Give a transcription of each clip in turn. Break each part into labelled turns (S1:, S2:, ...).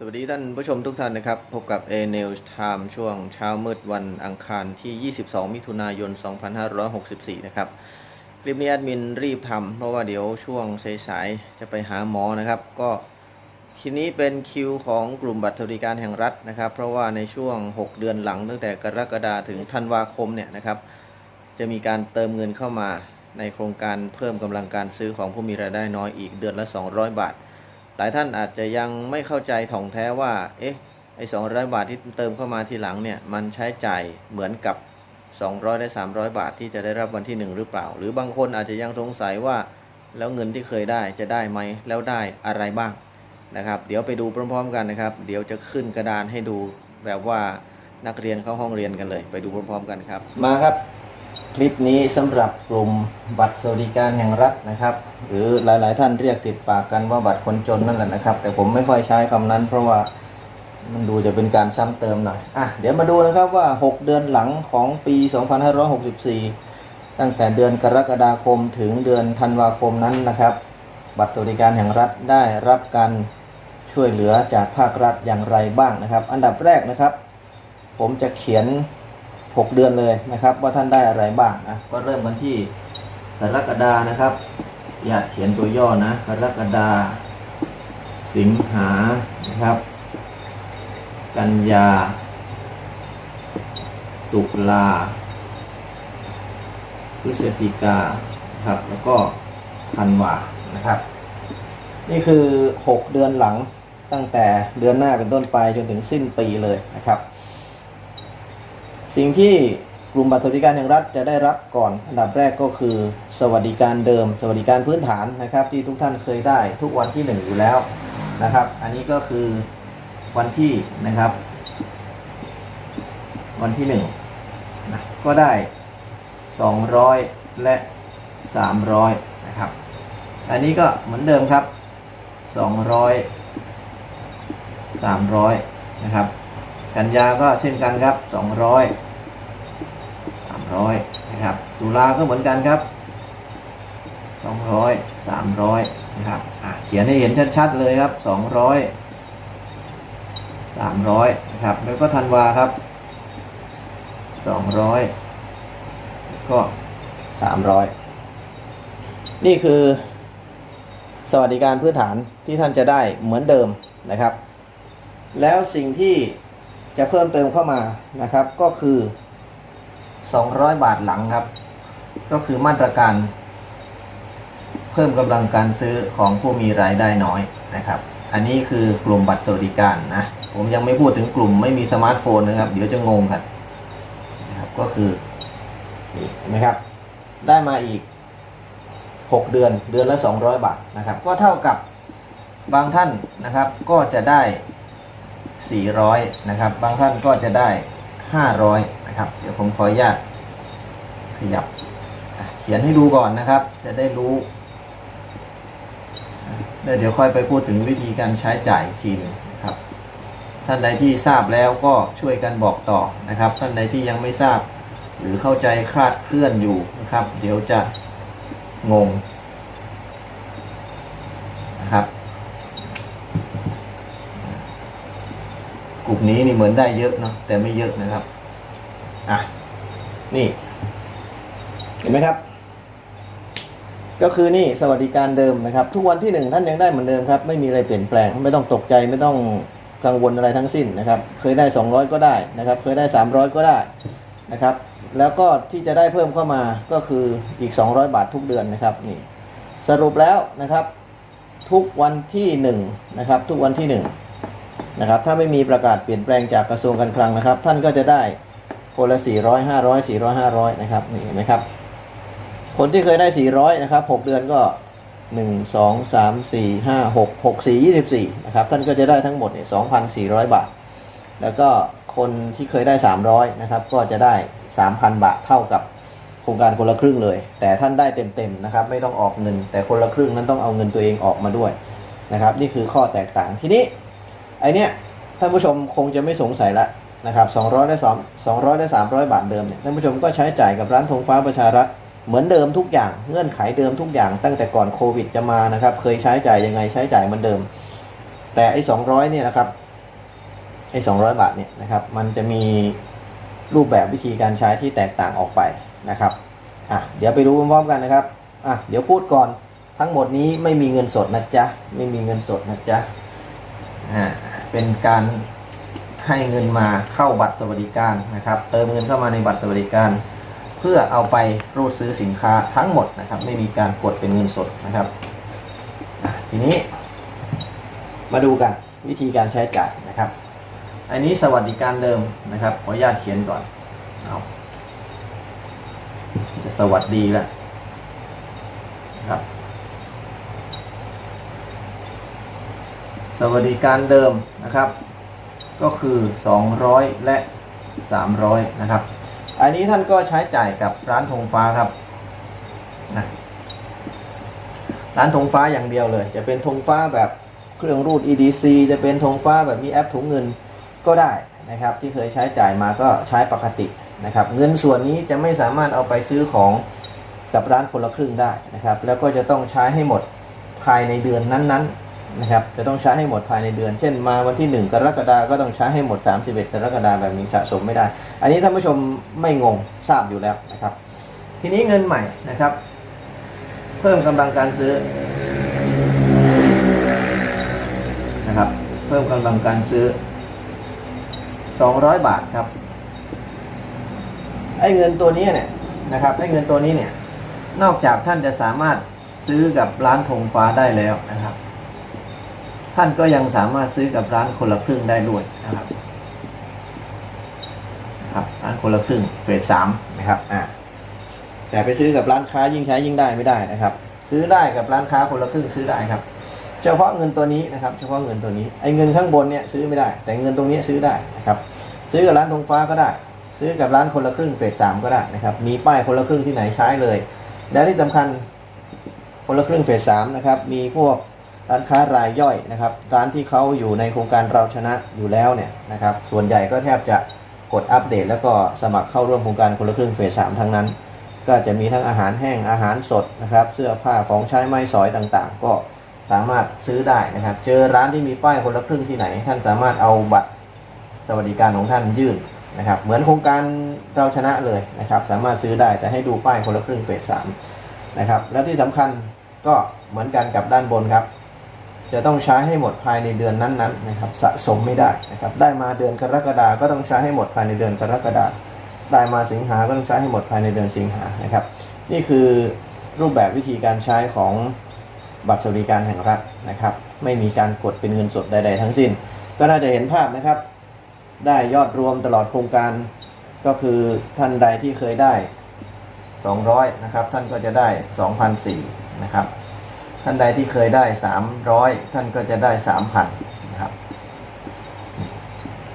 S1: สวัสดีท่านผู้ชมทุกท่านนะครับ พบกับ A News Time ช่วงเช้ามืดวันอังคารที่ 22 มิถุนายน 2564 นะครับ คลิปนี้แอดมินรีบทำเพราะว่าเดี๋ยวช่วงสายๆจะไปหาหมอนะครับ ก็ทีนี้เป็นคิวของกลุ่มบัตรสวัสดิการแห่งรัฐนะครับ เพราะว่าในช่วง 6 เดือนหลังตั้งแต่กรกฎาถึงธันวาคมเนี่ยนะครับ จะมีการเติมเงินเข้ามาในโครงการเพิ่มกำลังการซื้อของผู้มีรายได้น้อยอีกเดือนละ 200 บาท หลายท่านอาจจะยังไม่เข้าใจถ่องแท้ว่า เอ๊ะ ไอ้200บาทที่เติมเข้ามาทีหลังเนี่ย มันใช้จ่ายเหมือนกับ 200ได้300 บาทที่จะได้รับวันที่ 1 หรือเปล่า หรือบางคนอาจจะยังสงสัยว่า แล้วเงินที่เคยได้จะได้ไหม แล้วได้อะไรบ้างนะครับ เดี๋ยวไปดูพร้อม ๆ กันนะครับ เดี๋ยวจะขึ้นกระดานให้ดูแบบว่านักเรียนเข้าห้องเรียนกันเลย ไปดูพร้อม ๆ กันครับ มาครับ ลิปนี้สำหรับกลุ่มบัตรสวัสดิการแห่งรัฐนะครับ หรือหลายๆ ท่านเรียกติดปากกันว่าบัตรคนจนนั่นแหละนะครับ แต่ผมไม่ค่อยใช้คำนั้น เพราะว่ามันดูจะเป็นการซ้ำเติมหน่อยอะเดี๋ยวมาดูนะครับว่า 6 เดือนหลังของปี 2564 ตั้งแต่เดือนกรกฎาคมถึงเดือนธันวาคมนั้นนะครับ บัตรสวัสดิการแห่งรัฐได้รับการช่วยเหลือจากภาครัฐอย่างไรบ้างนะครับ อันดับแรกนะครับ ผมจะเขียน 6 เดือนเลยนะครับ ว่าท่านได้อะไรบ้างนะก็เริ่มกันที่กรกฎานะครับอยากเขียนตัวย่อนะกรกฎาสิงหานะครับ กันยา ตุลาพฤศจิกาครับแล้วก็ธันวานะครับ นี่คือ 6 เดือนหลังตั้งแต่เดือนหน้าเป็นต้นไปจนถึงสิ้นปีเลยนะครับ สิ่งที่กลุ่มบัตรสวัสดิการแห่งรัฐจะได้รับก่อนอันดับแรกก็คือ สวัสดิการเดิม สวัสดิการพื้นฐานนะครับ ที่ทุกท่านเคยได้ทุกวันที่หนึ่งอยู่แล้วนะครับ อันนี้ก็คือวันที่นะครับ วันที่หนึ่งนะก็ได้ 200 และ 300 นะครับ อันนี้ก็เหมือนเดิมครับ 200 300 นะครับ กันยาก็เช่นกันครับ 200 300นะครับ ตุลาก็เหมือนกันครับ200 300นะครับอะเขียนให้เห็นชัดๆเลยครับ200 300นะครับ แล้วก็ธันวาครับ200ก็300นี่คือสวัสดิการพื้นฐานที่ท่านจะได้เหมือนเดิมนะครับ แล้วสิ่งที่จะเพิ่มเติมเข้ามานะครับก็คือ 200 บาทหลังครับ ก็คือมาตรการ เพิ่มกำลังการซื้อของผู้มีรายได้น้อยนะครับ อันนี้คือกลุ่มบัตรสวัสดิการนะ ผมยังไม่พูดถึงกลุ่มไม่มีสมาร์ทโฟนนะครับ เดี๋ยวจะงงกันนะครับก็คือนี่เห็นไหมครับ ได้มาอีก 6 เดือนเดือนละ 200 บาทนะครับ ก็เท่ากับบางท่านนะครับ ก็จะได้ 400 นะครับ บางท่านก็จะได้ 500 นะครับ เดี๋ยวผมขออนุญาตขยับเขียนให้ดูก่อนนะครับ จะได้รู้แล้วเดี๋ยวค่อยไปพูดถึงวิธีการใช้จ่ายทีหนึงนะครับ ท่านใดที่ทราบแล้วก็ช่วยกันบอกต่อนะครับ ท่านใดที่ยังไม่ทราบ หรือเข้าใจคลาดเคลื่อนอยู่นะครับ เดี๋ยวจะงงนะครับ กลุ่มนี้นี่เหมือนได้เยอะเนาะแต่ไม่เยอะนะครับ อะ นี่ เห็นไหมครับ ก็คือนี่สวัสดิการเดิมนะครับ ทุกวันที่หนึ่งท่านยังได้เหมือนเดิมครับ ไม่มีอะไรเปลี่ยนแปลง ไม่ต้องตกใจไม่ต้องกังวลอะไรทั้งสิ้นนะครับ เคยได้ 200 ก็ได้นะครับ เคยได้ 300 ก็ได้นะครับ แล้วก็ที่จะได้เพิ่มเข้ามาก็คืออีก 200 บาททุกเดือนนะครับนี่สรุปแล้วนะครับ ทุกวันที่1นะครับ ทุกวันที่1นะครับถ้าไม่มีประกาศเปลี่ยนแปลงจากกระทรวงการคลังนะครับ ท่านก็จะได้ คนละ 400 500 400 500นะครับนี่เห็นไหมครับ คนที่เคยได้ 400นะครับ6เดือนก็ 1 2 3 4 5 6 6 4 24นะครับท่านก็จะได้ทั้งหมดเนี่ย2,400 บาท แล้วก็คนที่เคยได้ 300นะครับก็จะได้ 3,000 บาทเท่ากับโครงการคนละครึ่งเลย แต่ท่านได้เต็มๆนะครับไม่ต้องออกเงิน แต่คนละครึ่งนั้นต้องเอาเงินตัวเองออกมาด้วยนะครับนี่คือข้อแตกต่างทีนี้ไอเนี้ยท่านผู้ชมคงจะไม่สงสัยละ นะครับ200ได้2 200ได้300 บาทเดิมเนี่ยท่านผู้ชมก็ใช้จ่ายกับร้านธงฟ้าประชารัฐเหมือนเดิมทุกอย่างเงื่อนไขเดิมทุกอย่างตั้งแต่ก่อนโควิดจะมานะครับ เคยใช้จ่ายยังไงใช้จ่ายเหมือนเดิม แต่ไอ้200เนี่ยนะครับไอ้200 บาทเนี่ยนะครับ มันจะมีรูปแบบวิธีการใช้ที่แตกต่างออกไปนะครับอะเดี๋ยวไปดูพร้อมๆกันนะครับอะเดี๋ยวพูดก่อนทั้งหมดนี้ไม่มีเงินสดนะจ๊ะไม่มีเงินสดนะจ๊ะอ่าเป็นการ ให้เงินมาเข้าบัตรสวัสดิการนะครับ เติมเงินเข้ามาในบัตรสวัสดิการ เพื่อเอาไปรูดซื้อสินค้าทั้งหมดนะครับ ไม่มีการกดเป็นเงินสดนะครับ ทีนี้ มาดูกันวิธีการใช้จ่ายนะครับ อันนี้สวัสดิการเดิมนะครับ ขออนุญาตเขียนก่อนเอาจะสวัสดีแล้วนะครับสวัสดิการเดิมนะครับ ก็คือ 200 และ 300 นะครับ อันนี้ท่านก็ใช้จ่ายกับร้านธงฟ้าครับนะร้านธงฟ้าอย่างเดียวเลย จะเป็นธงฟ้าแบบเครื่องรูด EDC จะเป็นธงฟ้าแบบมีแอปถุงเงินก็ได้นะครับ ที่เคยใช้จ่ายมาก็ใช้ปกตินะครับ เงินส่วนนี้จะไม่สามารถเอาไปซื้อของกับร้านคนละครึ่งได้นะครับ แล้วก็จะต้องใช้ให้หมดภายในเดือนนั้นๆ นะครับจะต้องใช้ให้หมดภายในเดือน เช่นมาวันที่ 1 กรกฎาก็ต้องใช้ให้หมด 31 กรกฎาแบบนี้สะสมไม่ได้ อันนี้ท่านผู้ชมไม่งงทราบอยู่แล้วนะครับ ทีนี้เงินใหม่นะครับ เพิ่มกำลังการซื้อนะครับ เพิ่มกำลังการซื้อ 200 บาทครับไอ้เงินตัวนี้เนี่ยนะครับไอ้เงินตัวนี้เนี่ยนอกจากท่านจะสามารถซื้อกับร้านธงฟ้าได้แล้วนะครับ ท่านก็ยังสามารถซื้อกับร้านคนละครึ่งได้ด้วยนะครับครับร้านคนละครึ่งเฟสสามนะครับอ่าแต่ไปซื้อกับร้านค้ายิ่งใช้ยิ่งได้ไม่ได้นะครับ ซื้อได้กับร้านค้าคนละครึ่งซื้อได้ครับ เฉพาะเงินตัวนี้นะครับ เฉพาะเงินตัวนี้ไอ้เงินข้างบนเนี่ยซื้อไม่ได้ แต่เงินตรงนี้ซื้อได้นะครับ ซื้อกับร้านธงฟ้าก็ได้ ซื้อกับร้านคนละครึ่งเฟสสามก็ได้นะครับ มีป้ายคนละครึ่งที่ไหนใช้เลย และที่สำคัญคนละครึ่งเฟสสามนะครับ มีพวก ร้านค้ารายย่อยนะครับ ร้านที่เขาอยู่ในโครงการเราชนะอยู่แล้วเนี่ยนะครับ ส่วนใหญ่ก็แทบจะกดอัปเดต แล้วก็สมัครเข้าร่วมโครงการคนละครึ่งเฟสสามทั้งนั้น ก็จะมีทั้งอาหารแห้งอาหารสดนะครับ เสื้อผ้าของใช้ไม้สอยต่างๆ ก็สามารถซื้อได้นะครับ เจอร้านที่มีป้ายคนละครึ่งที่ไหน ท่านสามารถเอาบัตรสวัสดิการของท่านยื่นนะครับ เหมือนโครงการเราชนะเลยนะครับ สามารถซื้อได้แต่ให้ดูป้ายคนละครึ่งเฟสสามนะครับ และที่สำคัญก็เหมือนกันกับด้านบนครับ จะต้องใช้ให้หมดภายในเดือนนั้นๆนะครับสะสมไม่ได้นะครับได้มาเดือนกรกฎาก็ต้องใช้ให้หมดภายในเดือนกรกฎาได้มาสิงหาก็ต้องใช้ให้หมดภายในเดือนสิงหานะครับ นี่คือรูปแบบวิธีการใช้ของบัตรสวัสดิการแห่งรัฐนะครับ ไม่มีการกดเป็นเงินสดใด ๆ ทั้งสิ้น ก็น่าจะเห็นภาพนะครับ ได้ยอดรวมตลอดโครงการก็คือท่านใดที่เคยได้ 200นะครับท่านก็จะได้2,004นะครับ ท่านใดที่เคยได้ 300 ท่านก็จะได้ 3,000นะครับ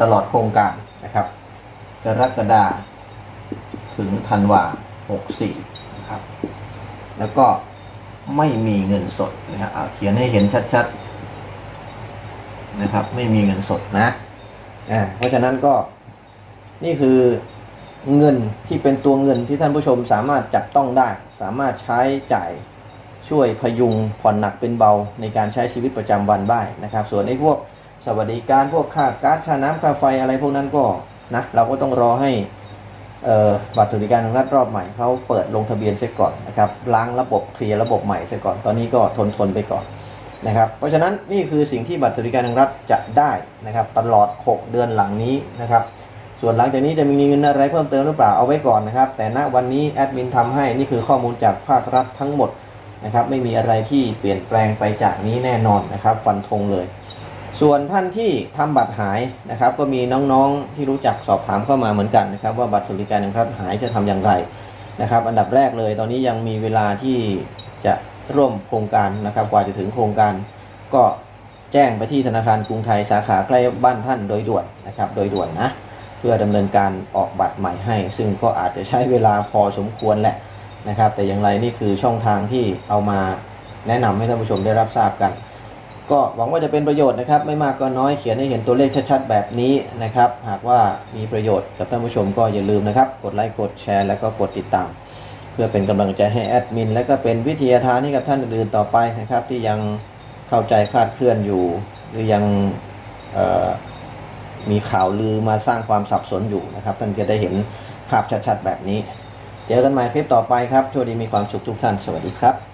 S1: ตลอดโครงการนะครับ กรกฎาถึงธันวา64นะครับ แล้วก็ไม่มีเงินสดนะครับอะเขียนให้เห็นชัดๆนะครับ ไม่มีเงินสดนะอ่าเพราะฉะนั้นก็นี่คือเงินที่เป็นตัวเงินที่ท่านผู้ชมสามารถจับต้องได้ สามารถใช้จ่าย ช่วยพยุงผ่อนหนักเป็นเบาในการใช้ชีวิตประจำวันได้นะครับ ส่วนไอ้พวกสวัสดิการพวกค่าก๊าซค่าน้ำค่าไฟอะไรพวกนั้นก็นะเราก็ต้องรอให้เอ่อบัตรสวัสดิการแห่งรัฐรอบใหม่เขาเปิดลงทะเบียนเสียก่อนนะครับล้างระบบเคลียร์ระบบใหม่เสียก่อนตอนนี้ก็ทนทนไปก่อนนะครับ เพราะฉะนั้นนี่คือสิ่งที่บัตรสวัสดิการแห่งรัฐจะได้นะครับ ตลอด 6 เดือนหลังนี้นะครับ ส่วนหลังจากนี้จะมีเงินอะไรเพิ่มเติมหรือเปล่าเอาไว้ก่อนนะครับ แต่ณวันนี้แอดมินทำให้นี่คือข้อมูลจากภาครัฐทั้งหมด นะครับไม่มีอะไรที่เปลี่ยนแปลงไปจากนี้แน่นอนนะครับ ฟันธงเลย ส่วนท่านที่ทำบัตรหายนะครับ ก็มีน้องๆที่รู้จักสอบถามเข้ามาเหมือนกันนะครับ ว่าบัตรสวัสดิการแห่งรัฐหายจะทำอย่างไรนะครับ อันดับแรกเลย ตอนนี้ยังมีเวลาที่จะร่วมโครงการนะครับ กว่าจะถึงโครงการ ก็แจ้งไปที่ธนาคารกรุงไทยสาขาใกล้บ้านท่านโดยด่วนนะครับ โดยด่วนนะเพื่อดำเนินการออกบัตรใหม่ให้ ซึ่งก็อาจจะใช้เวลาพอสมควรแหละ นะครับ แต่อย่างไรนี่คือช่องทางที่เอามาแนะนำให้ท่านผู้ชมได้รับทราบกัน ก็หวังว่าจะเป็นประโยชน์นะครับ ไม่มากก็น้อยเขียนให้เห็นตัวเลขชัดๆ แบบนี้นะครับ หากว่ามีประโยชน์กับท่านผู้ชมก็อย่าลืมนะครับ กดไลค์กดแชร์แล้วก็กดติดตาม เพื่อเป็นกำลังใจให้แอดมินและก็เป็นวิทยาทานให้กับท่านอื่นๆต่อไปนะครับ ที่ยังเข้าใจคลาดเคลื่อนอยู่ หรือยังมีข่าวลือมาสร้างความสับสนอยู่นะครับ ท่านจะได้เห็นภาพชัดๆ แบบนี้ เจอกันใหม่คลิปต่อไปครับโชคดีมีความสุขทุกท่าน สวัสดีครับ